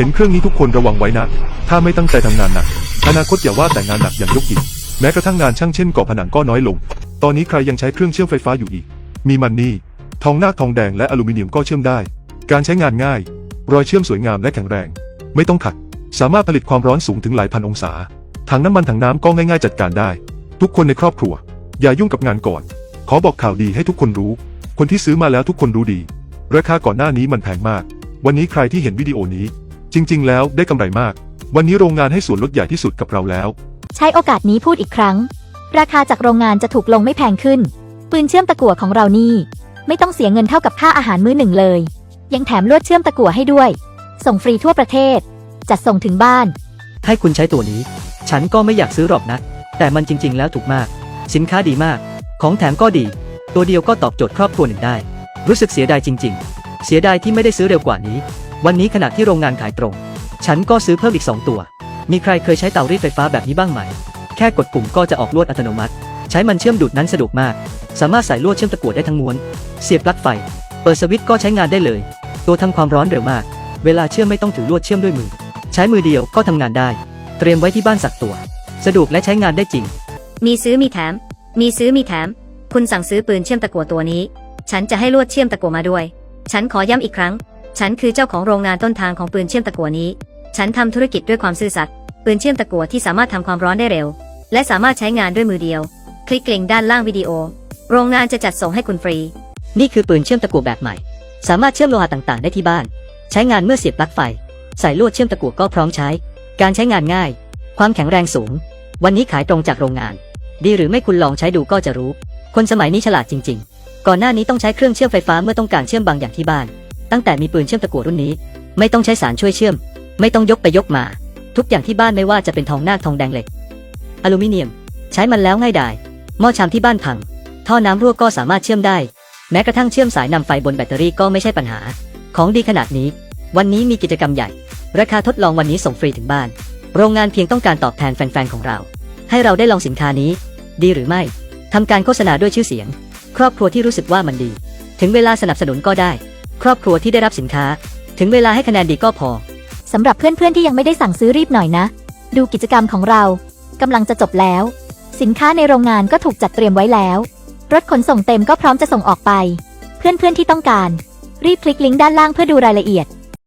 เห็นเครื่องนี้ทุกคนระวังไว้นะ ถ้าไม่ตั้งใจทำงานหนัก อนาคตอย่าว่าแต่งานหนักอย่างยกหิน แม้กระทั่งงานช่างเช่นก่อผนังก็น้อยลง ตอนนี้ใครยังใช้เครื่องเชื่อมไฟฟ้าอยู่อีก มีมันนี่ ทองนาคทองแดงและอลูมิเนียมก็เชื่อมได้ การใช้งานง่าย รอยเชื่อมสวยงามและแข็งแรง ไม่ต้องขัด สามารถผลิตความร้อนสูงถึงหลายพันองศา ถังน้ำมันถังน้ำก็ง่ายๆจัดการได้ ทุกคนในครอบครัว อย่ายุ่งกับงานก่อน ขอบอกข่าวดีให้ทุกคนรู้ คนที่ซื้อมาแล้วทุกคนรู้ดี ราคาก่อนหน้านี้มันแพงมาก วันนี้ใครที่เห็นวิดีโอนี้ จริง ๆ แล้วได้กำไรมาก วันนี้โรงงานให้ส่วนลดใหญ่ที่สุดกับเราแล้ว ใช้โอกาสนี้พูดอีกครั้ง ราคาจากโรงงานจะถูกลงไม่แพงขึ้น ปืนเชื่อมตะกั่วของเรานี่ ไม่ต้องเสียเงินเท่ากับค่าอาหารมื้อหนึ่งเลย ยังแถมลวดเชื่อมตะกั่วให้ด้วย ส่งฟรีทั่วประเทศ จัดส่งถึงบ้าน ให้คุณใช้ตัวนี้ ฉันก็ไม่อยากซื้อหรอกนะ แต่มันจริง ๆ แล้วถูกมาก สินค้าดีมาก ของแถมก็ดี ตัวเดียวก็ตอบโจทย์ครอบครัวหนึ่งได้ รู้สึกเสียดายจริง ๆ เสียดายที่ไม่ได้ซื้อเร็วกว่านี้ วันนี้ขณะที่โรงงานขายตรง ฉันก็ซื้อเพิ่มอีก 2 ตัว มีใครเคยใช้เตารีดไฟฟ้าแบบนี้บ้างไหม แค่กดปุ่มก็จะออกลวดอัตโนมัติ ใช้มันเชื่อมดูดนั้นสะดวกมาก สามารถใส่ลวดเชื่อมตะกั่วได้ทั้งม้วน เสียบปลั๊กไฟ เปิดสวิตช์ก็ใช้งานได้เลย ตัวทำความร้อนเร็วมาก เวลาเชื่อมไม่ต้องถือลวดเชื่อมด้วยมือ ใช้มือเดียวก็ทำงานได้ เตรียมไว้ที่บ้านสักตัว สะดวกและใช้งานได้จริง มีซื้อมีแถม มีซื้อมีแถม คุณสั่งซื้อปืนเชื่อมตะกั่วตัวนี้ ฉันจะให้ลวดเชื่อมตะกั่วมาด้วย ฉันขอย้ำอีกครั้ง ฉันคือเจ้าของโรงงานต้นทางของปืนเชื่อมตะกั่วนี้ ฉันทำธุรกิจด้วยความซื่อสัตย์ ปืนเชื่อมตะกั่วที่สามารถทำความร้อนได้เร็ว และสามารถใช้งานด้วยมือเดียว คลิกลิงด้านล่างวิดีโอ โรงงานจะจัดส่งให้คุณฟรี นี่คือปืนเชื่อมตะกั่วแบบใหม่ สามารถเชื่อมโลหะต่างๆ ได้ที่บ้าน ใช้งานเมื่อเสียบปลั๊กไฟ ใส่ลวดเชื่อมตะกั่วก็พร้อมใช้ การใช้งานง่าย ความแข็งแรงสูง วันนี้ขายตรงจากโรงงาน ดีหรือไม่คุณลองใช้ดูก็จะรู้ คนสมัยนี้ฉลาดจริง ๆ ก่อนหน้านี้ต้องใช้เครื่องเชื่อมไฟฟ้าเมื่อต้องการเชื่อมบางอย่างที่บ้าน ตั้งแต่มีปืนเชื่อมตะกั่วรุ่นนี้ ไม่ต้องใช้สารช่วยเชื่อม ไม่ต้องยกไปยกมา ทุกอย่างที่บ้านไม่ว่าจะเป็นทองนาคทองแดงเหล็กอลูมิเนียม ใช้มันแล้วง่ายดายหม้อชามที่บ้านพัง ท่อน้ำรั่วก็สามารถเชื่อมได้ แม้กระทั่งเชื่อมสายนำไฟบนแบตเตอรี่ก็ไม่ใช่ปัญหา ของดีขนาดนี้ วันนี้มีกิจกรรมใหญ่ ราคาทดลองวันนี้ส่งฟรีถึงบ้าน โรงงานเพียงต้องการตอบแทนแฟนๆของเรา ให้เราได้ลองสินค้านี้ ดีหรือไม่ทำการโฆษณาด้วยชื่อเสียง ครอบครัวที่รู้สึกว่ามันดี ถึงเวลาสนับสนุนก็ได้ ครอบครัวที่ได้รับสินค้า ถึงเวลาให้คะแนนดีก็พอ สำหรับเพื่อนๆที่ยังไม่ได้สั่งซื้อรีบหน่อยนะ ดูกิจกรรมของเรากำลังจะจบแล้ว สินค้าในโรงงานก็ถูกจัดเตรียมไว้แล้ว รถขนส่งเต็มก็พร้อมจะส่งออกไป เพื่อนๆที่ต้องการ รีบคลิกลิงก์ด้านล่างเพื่อดูรายละเอียด